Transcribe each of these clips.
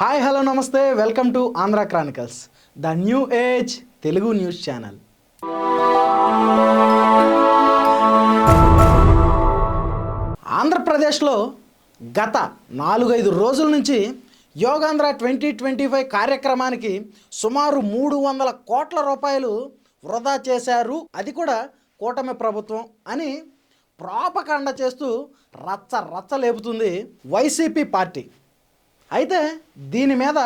Hi hello నమస్తే. Welcome to Andhra Chronicles the new age Telugu news channel. ఆంధ్రప్రదేశ్లో గత నాలుగైదు రోజుల నుంచి యోగాంధ్ర ట్వంటీ ట్వంటీ ఫైవ్ కార్యక్రమానికి సుమారు మూడు వందల కోట్ల రూపాయలు వృధా చేశారు. అది కూడా కూటమి ప్రభుత్వం అని ప్రాపకాండ చేస్తూ రచ్చ రచ్చ లేపుతుంది వైసీపీ పార్టీ. అయితే దీని మీద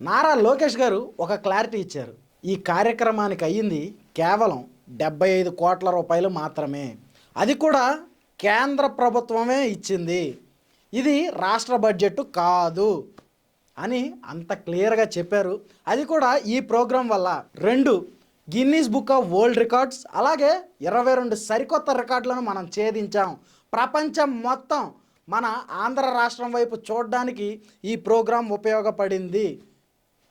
నారా లోకేష్ గారు ఒక క్లారిటీ ఇచ్చారు. ఈ కార్యక్రమానికి అయ్యింది కేవలం డెబ్బై ఐదు కోట్ల రూపాయలు మాత్రమే. అది కూడా కేంద్ర ప్రభుత్వమే ఇచ్చింది. ఇది రాష్ట్ర బడ్జెట్ కాదు అని అంత క్లియర్గా చెప్పారు. అది కూడా ఈ ప్రోగ్రాం వల్ల. రెండు Guinness book of world records అలాగే ఇరవై రెండు సరికొత్త రికార్డులను మనం ఛేదించాం. ప్రపంచం మొత్తం మన ఆంధ్ర రాష్ట్రం వైపు చూడడానికి ఈ ప్రోగ్రాం ఉపయోగపడింది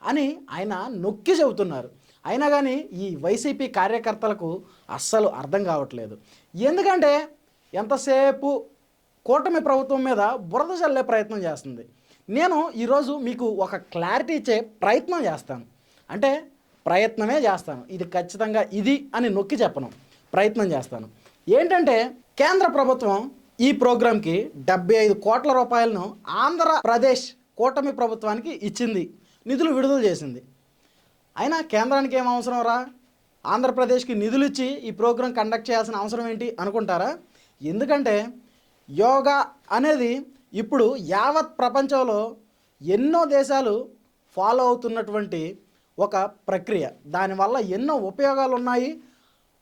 అని ఆయన నొక్కి చెబుతున్నారు. అయినా కానీ ఈ వైసీపీ కార్యకర్తలకు అస్సలు అర్థం కావట్లేదు. ఎందుకంటే ఎంతసేపు కూటమి ప్రభుత్వం మీద బురద చల్లే ప్రయత్నం చేస్తుంది. నేను ఈరోజు మీకు ఒక క్లారిటీ ఇచ్చే ప్రయత్నం చేస్తాను. అంటే ప్రయత్నమే చేస్తాను. ఇది ఖచ్చితంగా ఇది అని నొక్కి చెప్పను. ప్రయత్నం చేస్తాను. ఏంటంటే కేంద్ర ప్రభుత్వం ఈ ప్రోగ్రాంకి డెబ్బై ఐదు కోట్ల రూపాయలను ఆంధ్రప్రదేశ్ కూటమి ప్రభుత్వానికి ఇచ్చింది. నిధులు విడుదల చేసింది. అయినా కేంద్రానికి ఏం అవసరం రా? ఆంధ్రప్రదేశ్కి నిధులు ఇచ్చి ఈ ప్రోగ్రాం కండక్ట్ చేయాల్సిన అవసరం ఏంటి అనుకుంటారా? ఎందుకంటే యోగా అనేది ఇప్పుడు యావత్ ప్రపంచంలో ఎన్నో దేశాలు ఫాలో అవుతున్నటువంటి ఒక ప్రక్రియ. దానివల్ల ఎన్నో ఉపయోగాలు ఉన్నాయి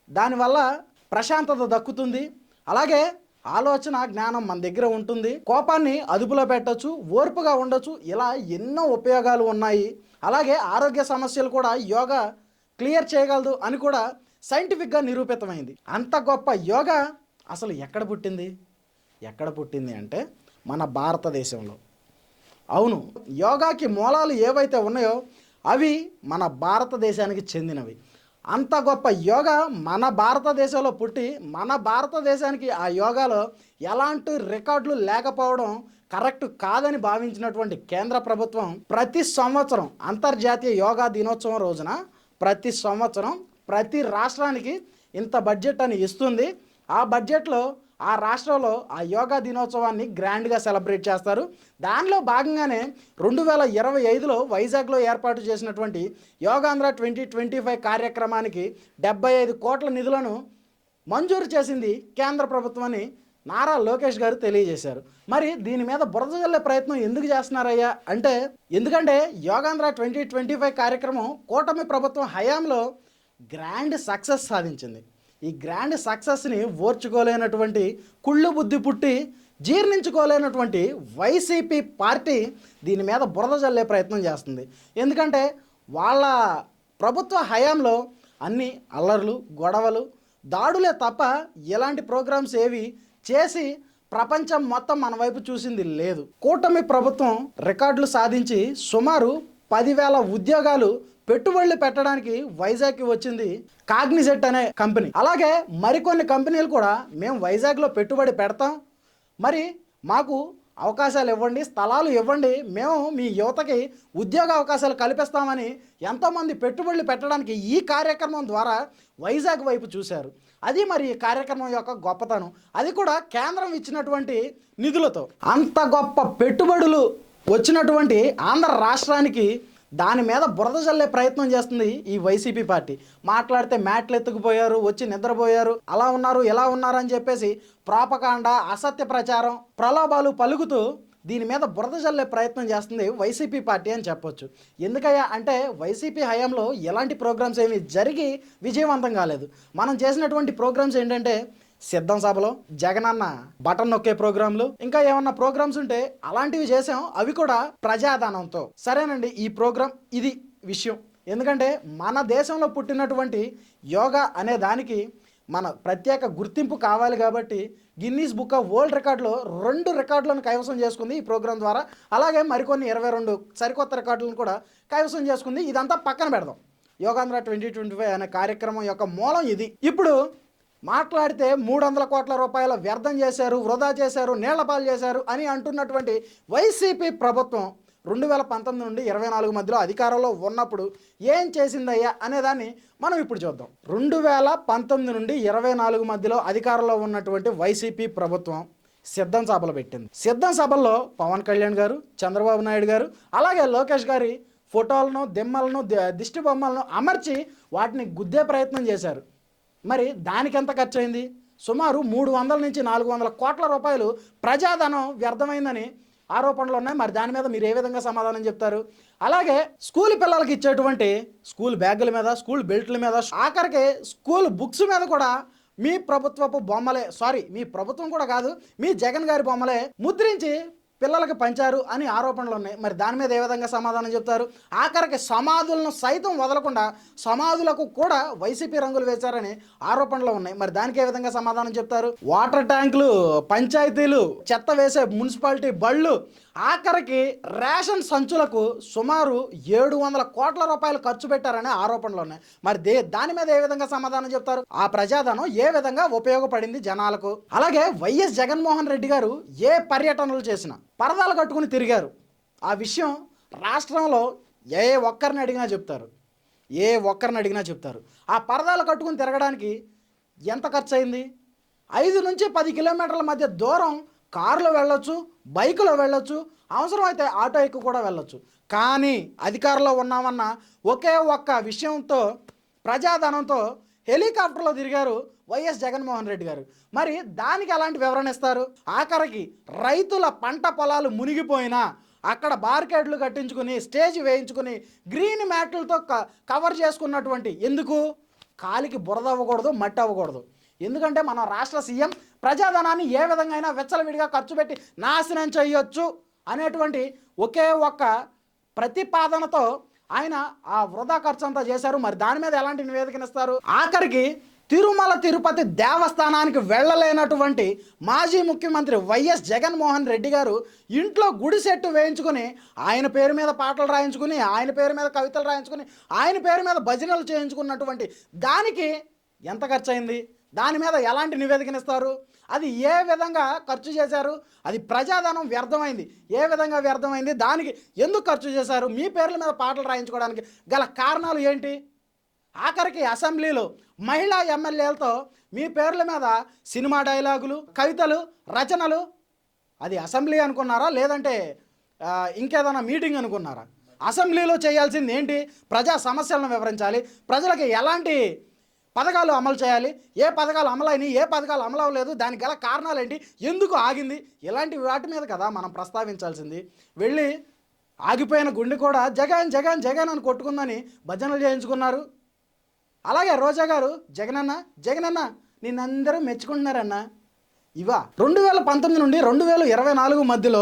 దానివల్ల ప్రశాంతత దక్కుతుంది. అలాగే ఆలోచన జ్ఞానం మన దగ్గర ఉంటుంది. కోపాన్ని అదుపులో పెట్టొచ్చు ఓర్పుగా ఉండొచ్చు. ఇలా ఎన్నో ఉపయోగాలు ఉన్నాయి. అలాగే ఆరోగ్య సమస్యలు కూడా యోగా క్లియర్ చేయగలదు అని కూడా సైంటిఫిక్గా నిరూపితమైంది. అంత గొప్ప యోగా అసలు ఎక్కడ పుట్టింది? ఎక్కడ పుట్టింది అంటే మన భారతదేశంలో. అవును యోగాకి మూలాలు ఏవైతే ఉన్నాయో అవి మన భారతదేశానికి చెందినవి. అంత గొప్ప యోగా మన భారతదేశంలో పుట్టి మన భారతదేశానికి ఆ యోగాలో ఎలాంటి రికార్డులు లేకపోవడం కరెక్ట్ కాదని భావించినటువంటి కేంద్ర ప్రభుత్వం ప్రతి సంవత్సరం అంతర్జాతీయ యోగా దినోత్సవం రోజున ప్రతి సంవత్సరం ప్రతి రాష్ట్రానికి ఇంత బడ్జెట్ అని ఇస్తుంది. ఆ బడ్జెట్లో ఆ రాష్ట్రంలో ఆ యోగా దినోత్సవాన్ని గ్రాండ్గా సెలబ్రేట్ చేస్తారు. దానిలో భాగంగానే రెండు వేల ఇరవై ఐదులో వైజాగ్లో ఏర్పాటు చేసినటువంటి యోగాంధ్ర ట్వంటీ ట్వంటీ ఫైవ్ కార్యక్రమానికి డెబ్బై ఐదు కోట్ల నిధులను మంజూరు చేసింది కేంద్ర ప్రభుత్వాన్ని నారా లోకేష్ గారు తెలియజేశారు. మరి దీని మీద బురద చల్లే ప్రయత్నం ఎందుకు చేస్తున్నారయ్యా? అంటే ఎందుకంటే యోగాంధ్ర ట్వంటీ ట్వంటీ ఫైవ్ కార్యక్రమం కూటమి ప్రభుత్వం హయాంలో గ్రాండ్ సక్సెస్ సాధించింది. ఈ గ్రాండ్ సక్సెస్ని ఓర్చుకోలేనటువంటి కుళ్ళు బుద్ధి పుట్టి జీర్ణించుకోలేనటువంటి వైసీపీ పార్టీ దీని మీద బురద జల్లే ప్రయత్నం చేస్తుంది. ఎందుకంటే వాళ్ళ ప్రభుత్వ హయాంలో అన్ని అల్లర్లు గొడవలు దాడులే తప్ప ఎలాంటి ప్రోగ్రామ్స్ ఏవి చేసి ప్రపంచం మొత్తం మన వైపు చూసింది లేదు. కూటమి ప్రభుత్వం రికార్డులు సాధించి సుమారు పదివేల ఉద్యోగాలు పెట్టుబడులు పెట్టడానికి వైజాగ్కి వచ్చింది కాగ్నిజెట్ అనే కంపెనీ. అలాగే మరికొన్ని కంపెనీలు కూడా మేము వైజాగ్లో పెట్టుబడి పెడతాం. మరి మాకు అవకాశాలు ఇవ్వండి స్థలాలు ఇవ్వండి. మేము మీ యువతకి ఉద్యోగ అవకాశాలు కల్పిస్తామని ఎంతోమంది పెట్టుబడులు పెట్టడానికి ఈ కార్యక్రమం ద్వారా వైజాగ్ వైపు చూశారు. అది మరి ఈ కార్యక్రమం యొక్క గొప్పతనం. అది కూడా కేంద్రం ఇచ్చినటువంటి నిధులతో. అంత గొప్ప పెట్టుబడులు వచ్చినటువంటి ఆంధ్ర రాష్ట్రానికి దాని మీద బురద చల్లే ప్రయత్నం చేస్తుంది ఈ వైసీపీ పార్టీ. మాట్లాడితే మ్యాట్లు ఎత్తుకుపోయారు వచ్చి నిద్రపోయారు అలా ఉన్నారు ఎలా ఉన్నారు అని చెప్పేసి ప్రాపకాండ అసత్య ప్రచారం ప్రలోభాలు పలుకుతూ దీని మీద బురద చల్లే ప్రయత్నం చేస్తుంది వైసీపీ పార్టీ అని చెప్పొచ్చు. ఎందుకయ్యా అంటే వైసీపీ హయాంలో ఎలాంటి ప్రోగ్రామ్స్ ఏమి జరిగి విజయవంతం కాలేదు. మనం చేసినటువంటి ప్రోగ్రామ్స్ ఏంటంటే సిద్ధం సభలో జగనన్న బటన్ నొక్కే ప్రోగ్రాంలు ఇంకా ఏమన్నా ప్రోగ్రామ్స్ ఉంటే అలాంటివి చేసాం అవి కూడా ప్రజాధనంతో. సరేనండి ఈ ప్రోగ్రాం ఇది విషయం. ఎందుకంటే మన దేశంలో పుట్టినటువంటి యోగా అనే దానికి మన ప్రత్యేక గుర్తింపు కావాలి కాబట్టి గిన్నీస్ బుక్ ఆఫ్ వరల్డ్ రికార్డులో రెండు రికార్డులను కైవసం చేసుకుంది ఈ ప్రోగ్రాం ద్వారా. అలాగే మరికొన్ని ఇరవై రెండు సరికొత్త రికార్డులను కూడా కైవసం చేసుకుంది. ఇదంతా పక్కన పెడదాం. యోగాంధ్ర ట్వంటీ ట్వంటీ ఫైవ్ అనే కార్యక్రమం యొక్క మూలం ఇది. ఇప్పుడు మాట్లాడితే మూడు వందల కోట్ల రూపాయల వ్యర్థం చేశారు వృధా చేశారు నీళ్ళపాలు చేశారు అని అంటున్నటువంటి వైసీపీ ప్రభుత్వం రెండు వేల పంతొమ్మిది నుండి ఇరవై నాలుగు మధ్యలో అధికారంలో ఉన్నప్పుడు ఏం చేసిందయ్యా అనేదాన్ని మనం ఇప్పుడు చూద్దాం. రెండు వేల పంతొమ్మిది నుండి ఇరవై నాలుగు మధ్యలో అధికారంలో ఉన్నటువంటి వైసీపీ ప్రభుత్వం సిద్ధం సభలు పెట్టింది. సిద్ధం సభల్లో పవన్ కళ్యాణ్ గారు చంద్రబాబు నాయుడు గారు అలాగే లోకేష్ గారి ఫోటోలను దిమ్మలను దిష్టి బొమ్మలను అమర్చి వాటిని గుద్దే ప్రయత్నం చేశారు. మరి దానికి ఎంత ఖర్చు అయింది సుమారు మూడు వందల నుంచి నాలుగు వందల కోట్ల రూపాయలు ప్రజాధనం వ్యర్థమైందని ఆరోపణలు ఉన్నాయి. మరి దాని మీద మీరు ఏ విధంగా సమాధానం చెప్తారు? అలాగే స్కూల్ పిల్లలకి ఇచ్చేటువంటి స్కూల్ బ్యాగుల మీద స్కూల్ బెల్ట్ల మీద ఆఖరికి స్కూల్ బుక్స్ మీద కూడా మీ ప్రభుత్వపు బొమ్మలే సారీ మీ ప్రభుత్వం కూడా కాదు మీ జగన్ గారి బొమ్మలే ముద్రించి పిల్లలకు పంచారు అని ఆరోపణలు ఉన్నాయి. మరి దాని మీద ఏ విధంగా సమాధానం చెప్తారు? ఆఖరికి సమాధులను సైతం వదలకుండా సమాధులకు కూడా వైసీపీ రంగులు వేశారని ఆరోపణలు ఉన్నాయి. మరి దానికి ఏ విధంగా సమాధానం చెప్తారు? వాటర్ ట్యాంకులు పంచాయతీలు చెత్త వేసే మున్సిపాలిటీ బళ్ళు ఆఖరికి రేషన్ సంచులకు సుమారు ఏడు వందల కోట్ల రూపాయలు ఖర్చు పెట్టారనే ఆరోపణలు ఉన్నాయి. మరి దే దాని మీద ఏ విధంగా సమాధానం చెప్తారు? ఆ ప్రజాధనం ఏ విధంగా ఉపయోగపడింది జనాలకు? అలాగే వైఎస్ జగన్మోహన్ రెడ్డి గారు ఏ పర్యటనలు చేసినా పరదాలు కట్టుకుని తిరిగారు. ఆ విషయం రాష్ట్రంలో ఏ ఒక్కరిని అడిగినా చెప్తారు. ఏ ఒక్కరిని అడిగినా చెప్తారు. ఆ పరదాలు కట్టుకుని తిరగడానికి ఎంత ఖర్చు అయింది ఐదు నుంచి పది కిలోమీటర్ల మధ్య దూరం కారులో వెళ్ళొచ్చు బైకులో వెళ్ళొచ్చు అవసరమైతే ఆటో ఎక్కి కూడా వెళ్ళొచ్చు. కానీ అధికారంలో ఉన్నామన్న ఒకే ఒక్క విషయంతో ప్రజాధనంతో హెలికాప్టర్లో తిరిగారు వైఎస్ జగన్మోహన్ రెడ్డి గారు. మరి దానికి ఎలాంటి వివరణ ఇస్తారు? ఆఖరికి రైతుల పంట పొలాలు మునిగిపోయినా అక్కడ బార్కెట్లు కట్టించుకుని స్టేజ్ వేయించుకుని గ్రీన్ మ్యాట్లతో క- కవర్ చేసుకున్నటువంటి ఎందుకు? కాలికి బురద అవ్వకూడదు మట్టి అవ్వకూడదు. ఎందుకంటే మన రాష్ట్ర సీఎం ప్రజాధనాన్ని ఏ విధంగా అయినా వెచ్చలవిడిగా ఖర్చు పెట్టి నాశనం చేయొచ్చు అనేటువంటి ఒకే ఒక్క ప్రతిపాదనతో ఆయన ఆ వృధా ఖర్చు అంతా చేశారు. మరి దాని మీద ఎలాంటి నివేదికనిస్తారు? ఆఖరికి తిరుమల తిరుపతి దేవస్థానానికి వెళ్ళలేనటువంటి మాజీ ముఖ్యమంత్రి వైఎస్ జగన్మోహన్ రెడ్డి గారు ఇంట్లో గుడి సెట్టు వేయించుకుని ఆయన పేరు మీద పాటలు రాయించుకుని ఆయన పేరు మీద కవితలు రాయించుకుని ఆయన పేరు మీద భజనలు చేయించుకున్నటువంటి దానికి ఎంత ఖర్చు అయింది దాని మీద ఎలాంటి నివేదికనిస్తారు? అది ఏ విధంగా ఖర్చు చేశారు? అది ప్రజాధనం వ్యర్థమైంది. ఏ విధంగా వ్యర్థమైంది? దానికి ఎందుకు ఖర్చు చేశారు? మీ పేర్ల మీద పాటలు రాయించుకోవడానికి గల కారణాలు ఏంటి? ఆఖరికి అసెంబ్లీలో మహిళా ఎమ్మెల్యేలతో మీ పేర్ల మీద సినిమా డైలాగులు కవితలు రచనలు అది అసెంబ్లీ అనుకున్నారా? లేదంటే ఇంకేదైనా మీటింగ్ అనుకున్నారా? అసెంబ్లీలో చేయాల్సింది ఏంటి? ప్రజా సమస్యలను వివరించాలి. ప్రజలకు ఎలాంటి పథకాలు అమలు చేయాలి? ఏ పథకాలు అమలైనవి ఏ పథకాలు అమలు అవ్వలేదు? దానికి గల కారణాలు ఏంటి ఎందుకు ఆగింది? ఇలాంటి వాటి మీద కదా మనం ప్రస్తావించాల్సింది. వెళ్ళి ఆగిపోయిన గుండె కూడా జగన్ జగన్ జగన్ అని కొట్టుకుందని భజనలు చేయించుకున్నారు. అలాగే రోజా గారు జగనన్న జగనన్న నిన్నందరూ మెచ్చుకుంటున్నారన్న. ఇవా రెండు వేల పంతొమ్మిది నుండి రెండు వేల ఇరవై నాలుగు మధ్యలో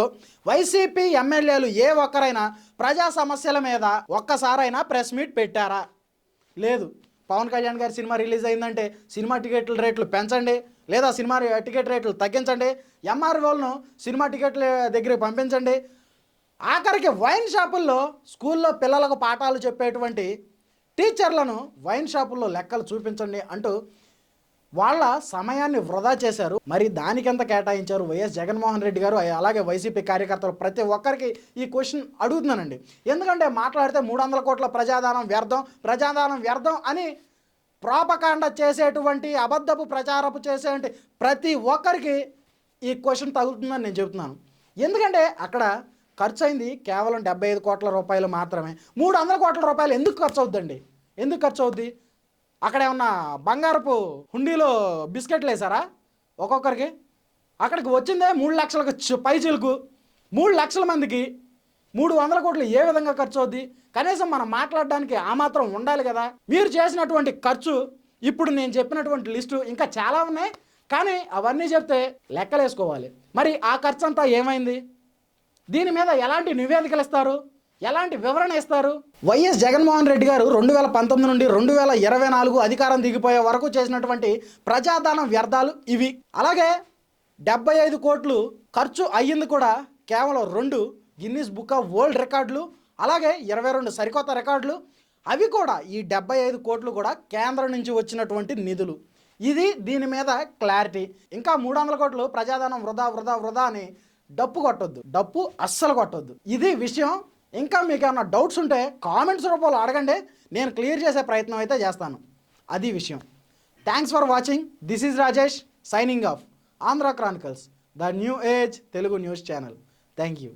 వైసీపీ ఎమ్మెల్యేలు ఏ ఒక్కరైనా ప్రజా సమస్యల మీద ఒక్కసారైనా ప్రెస్ మీట్ పెట్టారా? లేదు. పవన్ కళ్యాణ్ గారి సినిమా రిలీజ్ అయిందంటే సినిమా టికెట్ల రేట్లు పెంచండి లేదా సినిమా టికెట్ రేట్లు తగ్గించండి ఎంఆర్ఓలను సినిమా టికెట్ల దగ్గరికి పంపించండి. ఆఖరికి వైన్ షాపుల్లో స్కూల్లో పిల్లలకు పాఠాలు చెప్పేటువంటి టీచర్లను వైన్ షాపుల్లో లెక్కలు చూపించండి అంటూ వాళ్ళ సమయాన్ని వృధా చేశారు. మరి దానికెంత కేటాయించారు? వైఎస్ జగన్మోహన్ రెడ్డి గారు అలాగే వైసీపీ కార్యకర్తలు ప్రతి ఒక్కరికి ఈ క్వశ్చన్ అడుగుతున్నానండి. ఎందుకంటే మాట్లాడితే మూడు వందల కోట్ల ప్రజాదానం వ్యర్థం ప్రజాదానం వ్యర్థం అని ప్రాపకాండ చేసేటువంటి అబద్ధపు ప్రచారపు చేసేటువంటి ప్రతి ఒక్కరికి ఈ క్వశ్చన్ తగులుతుందని నేను చెబుతున్నాను. ఎందుకంటే అక్కడ ఖర్చు అయింది కేవలం డెబ్బై ఐదు కోట్ల రూపాయలు మాత్రమే. మూడు వందల కోట్ల రూపాయలు ఎందుకు ఖర్చు అవుద్దండి ఎందుకు ఖర్చు అవుద్ది? అక్కడ ఏమన్నా బంగారపు హుండీలో బిస్కెట్లు వేసారా ఒక్కొక్కరికి? అక్కడికి వచ్చిందే మూడు లక్షలకు చు- పైచీలకు మూడు లక్షల మందికి. మూడు వందల కోట్లు ఏ విధంగా ఖర్చు అవుద్ది? కనీసం మనం మాట్లాడడానికి ఆ మాత్రం ఉండాలి కదా. మీరు చేసినటువంటి ఖర్చు ఇప్పుడు నేను చెప్పినటువంటి లిస్టు ఇంకా చాలా ఉన్నాయి. కానీ అవన్నీ చెప్తే లెక్కలేసుకోవాలి. మరి ఆ ఖర్చు అంతా ఏమైంది? దీని మీద ఎలాంటి నివేదికలు ఇస్తారు? ఎలాంటి వివరణ ఇస్తారు? వైఎస్ జగన్మోహన్ రెడ్డి గారు రెండు వేల పంతొమ్మిది నుండి రెండు వేల ఇరవై నాలుగు అధికారం దిగిపోయే వరకు చేసినటువంటి ప్రజాదానం వ్యర్థాలు ఇవి. అలాగే డెబ్బై ఐదు కోట్లు ఖర్చు అయ్యింది కూడా కేవలం రెండు గిన్నీస్ బుక్ ఆఫ్ వరల్డ్ రికార్డులు అలాగే ఇరవై రెండు సరికొత్త రికార్డులు. అవి కూడా ఈ డెబ్బై ఐదు కోట్లు కూడా కేంద్రం నుంచి వచ్చినటువంటి నిధులు. ఇది దీని మీద క్లారిటీ. ఇంకా మూడు వందల కోట్లు ప్రజాధనం వృధా వృధా వృధా అని డప్పు కొట్టొద్దు. డప్పు అస్సలు కొట్టొద్దు. ఇది విషయం ఇంకా మీకు ఏమైనా డౌట్స్ ఉంటే కామెంట్స్ రూపంలో అడగండి. నేను క్లియర్ చేసే ప్రయత్నం అయితే చేస్తాను. అది విషయం. Thanks for watching this is Rajesh signing off Andhra Chronicles the new age Telugu news channel thank you